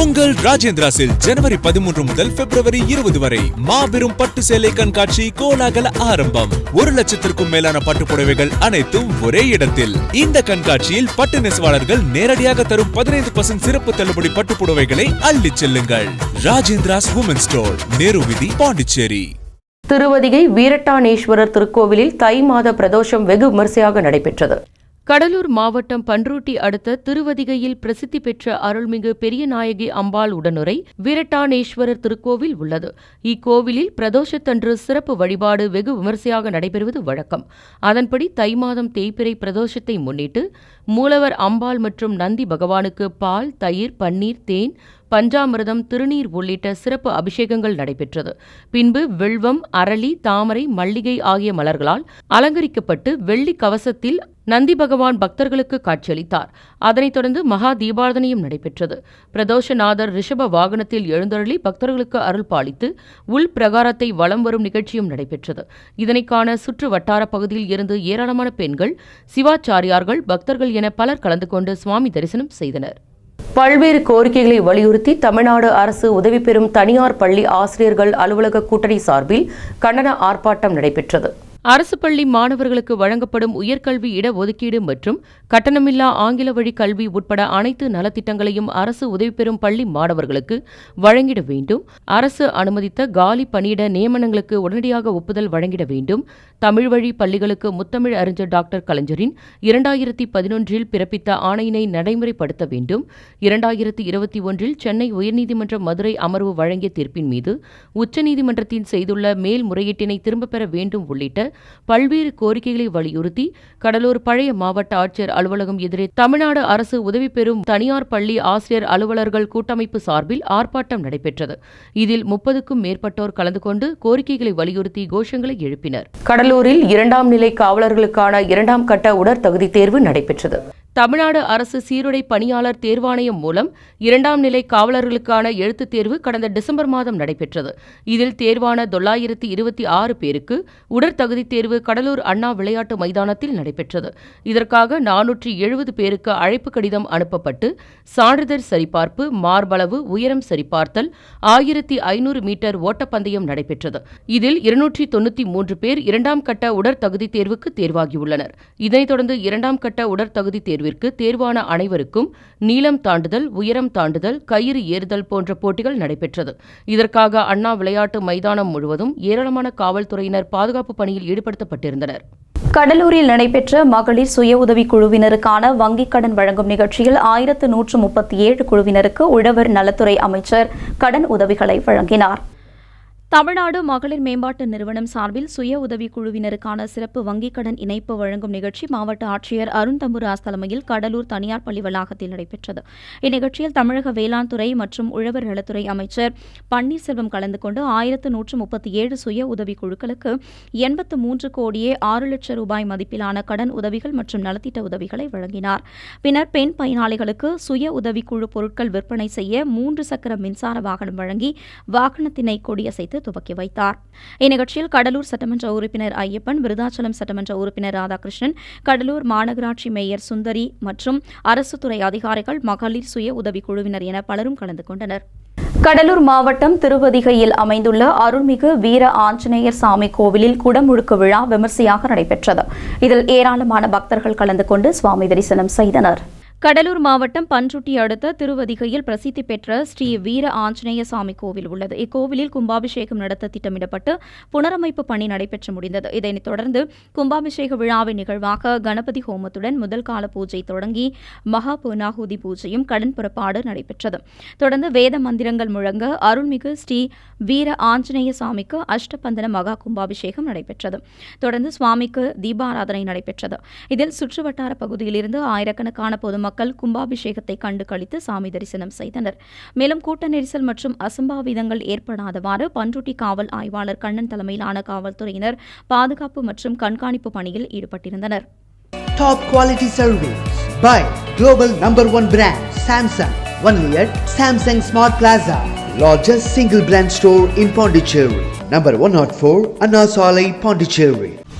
உங்கள் ராஜேந்திராஸில் ஜனவரி பதிமூன்று முதல் பிப்ரவரி இருபது வரை மாபெரும் பட்டு சேலை கண்காட்சி கோலாகல ஆரம்பம். ஒரு லட்சத்திற்கும் மேலான பட்டு புடவைகள் அனைத்தும் ஒரே இடத்தில். இந்த கண்காட்சியில் பட்டு நெசவாளர்கள் நேரடியாக தரும் பதினைந்து பர்சன்ட் சிறப்பு தள்ளுபடி பட்டு புடவைகளை அள்ளிச் செல்லுங்கள். ராஜேந்திராஸ் உமன் ஸ்டோர் நேரு விதி பாண்டிச்சேரி திருவதிகை வீரட்டானேஸ்வரர் திருக்கோவிலில் தை மாத பிரதோஷம் வெகு விமரிசையாக நடைபெற்றது. கடலூர் மாவட்டம் பன்ருட்டி அடுத்த திருவதிகையில் பிரசித்தி பெற்ற அருள்மிகு பெரியநாயகி அம்பாள் உடனுரை வீரட்டானேஸ்வரர் திருக்கோவில் உள்ளது. இக்கோவிலில் பிரதோஷத்தன்று சிறப்பு வழிபாடு வெகு விமரிசையாக நடைபெறுவது வழக்கம். அதன்படி தை மாதம் தேய்பிறை பிரதோஷத்தை முன்னிட்டு மூலவர் அம்பாள் மற்றும் நந்தி பகவானுக்கு பால் தயிர் பன்னீர் தேன் பஞ்சாமிரதம் திருநீர் உள்ளிட்ட சிறப்பு அபிஷேகங்கள் நடைபெற்றது. பின்பு வெள்வம் அரளி தாமரை மல்லிகை ஆகிய மலர்களால் அலங்கரிக்கப்பட்டு வெள்ளி கவசத்தில் நந்தி பகவான் பக்தர்களுக்கு காட்சியளித்தார். அதனைத் தொடர்ந்து மகா தீபாரதனையும் நடைபெற்றது. பிரதோஷநாதர் ரிஷப வாகனத்தில் எழுந்தருளி பக்தர்களுக்கு அருள் பாலித்து உள் பிரகாரத்தை வலம் வரும் நிகழ்ச்சியும் நடைபெற்றது. இதனைக்கான சுற்று வட்டார பகுதியில் இருந்து ஏராளமான பெண்கள் சிவாச்சாரியார்கள் பக்தர்கள் என பலர் கலந்து கொண்டு சுவாமி தரிசனம் செய்தனர். பல்வேறு கோரிக்கைகளை வலியுறுத்தி தமிழ்நாடு அரசு உதவி பெறும் தனியார் பள்ளி ஆசிரியர்கள் அலுவலக கூட்டணி சார்பில் கண்டன ஆர்ப்பாட்டம் நடைபெற்றது. அரசு பள்ளி மாணவர்களுக்கு வழங்கப்படும் உயர்கல்வி இடஒதுக்கீடு மற்றும் கட்டணமில்லா ஆங்கில வழி கல்வி உட்பட அனைத்து நலத்திட்டங்களையும் அரசு உதவி பெறும் பள்ளி மாணவர்களுக்கு வழங்கிட வேண்டும். அரசு அனுமதித்த காலி பணியிட நியமனங்களுக்கு உடனடியாக ஒப்புதல் வழங்கிட வேண்டும். தமிழ் வழி பள்ளிகளுக்கு முத்தமிழ் அறிஞர் டாக்டர் கலைஞரின் இரண்டாயிரத்தி பதினொன்றில் பிறப்பித்த ஆணையினை நடைமுறைப்படுத்த வேண்டும். இரண்டாயிரத்தி இருபத்தி ஒன்றில் சென்னை உயர்நீதிமன்ற மதுரை அமர்வு வழங்கிய தீர்ப்பின் மீது உச்சநீதிமன்றத்தின் செய்துள்ள மேல்முறையீட்டினை திரும்பப் பெற வேண்டும் உள்ளிட்ட பல்வேறு கோரிக்கைகளை வலியுறுத்தி கடலூர் பழைய மாவட்ட ஆட்சியர் அலுவலகம் எதிரே தமிழ்நாடு அரசு உதவி பெறும் தனியார் பள்ளி ஆசிரியர் அலுவலர்கள் கூட்டமைப்பு சார்பில் ஆர்ப்பாட்டம் நடைபெற்றது. இதில் முப்பதுக்கும் மேற்பட்டோர் கலந்து கொண்டு கோரிக்கைகளை வலியுறுத்தி கோஷங்களை எழுப்பினர். கடலூரில் இரண்டாம் நிலை காவலர்களுக்கான இரண்டாம் கட்ட உடற்தகுதி தேர்வு நடைபெற்றது. தமிழ்நாடு அரசு சீருடை பணியாளர் தேர்வாணையம் மூலம் இரண்டாம் நிலை காவலர்களுக்கான எழுத்துத் தேர்வு கடந்த டிசம்பர் மாதம் நடைபெற்றது. இதில் தேர்வான தொள்ளாயிரத்தி இருபத்தி ஆறு பேருக்கு உடற்தகுதி தேர்வு கடலூர் அண்ணா விளையாட்டு மைதானத்தில் நடைபெற்றது. இதற்காக நானூற்றி எழுபது பேருக்கு அழைப்பு கடிதம் அனுப்பப்பட்டு சான்றிதழ் சரிபார்ப்பு மார்பளவு உயரம் சரிபார்த்தல் ஆயிரத்தி ஐநூறு மீட்டர் ஓட்டப்பந்தயம் நடைபெற்றது. இதில் இருநூற்றி தொண்ணூற்றி மூன்று பேர் இரண்டாம் கட்ட உடற்தகுதி தேர்வுக்கு தேர்வாகியுள்ளனர். இதனைத் தொடர்ந்து இரண்டாம் கட்ட உடற்தகுதி தேர்வு தேர்விற்கு தேர்வான அனைவருக்கும் நீளம் தாண்டுதல் உயரம் தாண்டுதல் கயிறு ஏறுதல் போன்ற போட்டிகள் நடைபெற்றது. இதற்காக அண்ணா விளையாட்டு மைதானம் முழுவதும் ஏராளமான காவல்துறையினர் பாதுகாப்பு பணியில் ஈடுபடுத்தப்பட்டிருந்தனர். கடலூரில் நடைபெற்ற மகளிர் சுய உதவி குழுவினருக்கான வங்கிக் கடன் வழங்கும் நிகழ்ச்சியில் ஆயிரத்து நூற்று முப்பத்தி ஏழு குழுவினருக்கு உழவர் நலத்துறை அமைச்சர் கடன் உதவிகளை வழங்கினார். தமிழ்நாடு மகளிர் மேம்பாட்டு நிறுவனம் சார்பில் சுய உதவிக்குழுவினருக்கான சிறப்பு வங்கிக் கடன் இணைப்பு வழங்கும் நிகழ்ச்சி மாவட்ட ஆட்சியர் அருண் தம்புராஸ் தலைமையில் கடலூர் தனியார் பள்ளி வளாகத்தில் நடைபெற்றது. இந்நிகழ்ச்சியில் தமிழக வேளாண் துறை மற்றும் உழவர் நலத்துறை அமைச்சர் பன்னீர்செல்வம் கலந்து கொண்டு ஆயிரத்து நூற்று முப்பத்தி ஏழு சுய உதவி குழுக்களுக்கு எண்பத்து மூன்று கோடியே ஆறு லட்சம் ரூபாய் மதிப்பிலான கடன் உதவிகள் மற்றும் நலத்திட்ட உதவிகளை வழங்கினார். பின்னர் பெண் பயனாளிகளுக்கு சுய உதவிக்குழு பொருட்கள் விற்பனை செய்ய மூன்று சக்கர மின்சார வாகனம் வழங்கி வாகனத்தினை கொடியசைத்து துவக்கி வைத்தார் இந்நிகழ்ச்சியில் கடலூர் சட்டமன்ற உறுப்பினர் ஐயப்பன் விருதாச்சலம் சட்டமன்ற உறுப்பினர் ராதாகிருஷ்ணன் கடலூர் மாநகராட்சி மேயர் சுந்தரி மற்றும் அரசு துறை அதிகாரிகள் மகளிர் சுய உதவிக்குழுவினர் என பலரும் கலந்து கொண்டனர். கடலூர் மாவட்டம் திருவதிகையில் அமைந்துள்ள அருள்மிகு வீர ஆஞ்சநேயர் சாமி கோவிலில் குடமுழுக்கு விழா விமர்சையாக நடைபெற்றது. இதில் ஏராளமான பக்தர்கள் கலந்து கொண்டு சுவாமி தரிசனம் செய்தனர். கடலூர் மாவட்டம் பன்ருட்டி அடுத்த திருவதிகையில் பிரசித்தி பெற்ற ஸ்ரீ வீர ஆஞ்சநேய சாமி கோவில் உள்ளது. இக்கோவிலில் கும்பாபிஷேகம் நடத்த திட்டமிடப்பட்டு புனரமைப்பு பணி நடைபெற்று முடிந்தது. இதனைத் தொடர்ந்து கும்பாபிஷேக விழாவின் நிகழ்வாக கணபதி ஹோமத்துடன் முதல் கால பூஜை தொடங்கி மகா புனாகுதி பூஜையும் கடன் புறப்பாடு நடைபெற்றது. தொடர்ந்து வேத மந்திரங்கள் முழங்க அருள்மிகு ஸ்ரீ வீர ஆஞ்சநேய சாமிக்கு அஷ்டபந்தன மகா கும்பாபிஷேகம் நடைபெற்றது. தொடர்ந்து சுவாமிக்கு தீபாராதனை நடைபெற்றது. இதில் சுற்றுவட்டார பகுதியிலிருந்து ஆயிரக்கணக்கான பொதுமக்கள் கும்பாபிஷேகத்தை கண்டு கழித்து சாமி தரிசனம் செய்தனர் மேலும் கூட்ட நெரிசல் மற்றும் அசம்பாவிதங்கள் ஏற்படாதவாறு பன்ருட்டி காவல் ஆய்வாளர் கண்ணன் தலைமையிலான காவல்துறையினர் பாதுகாப்பு மற்றும் கண்காணிப்பு பணியில் ஈடுபட்டிருந்தனர் top quality service by global number one brand Samsung. Only at Samsung Smart Plaza, largest single brand store in Pondicherry. Number 104 Anna Salai, Pondicherry.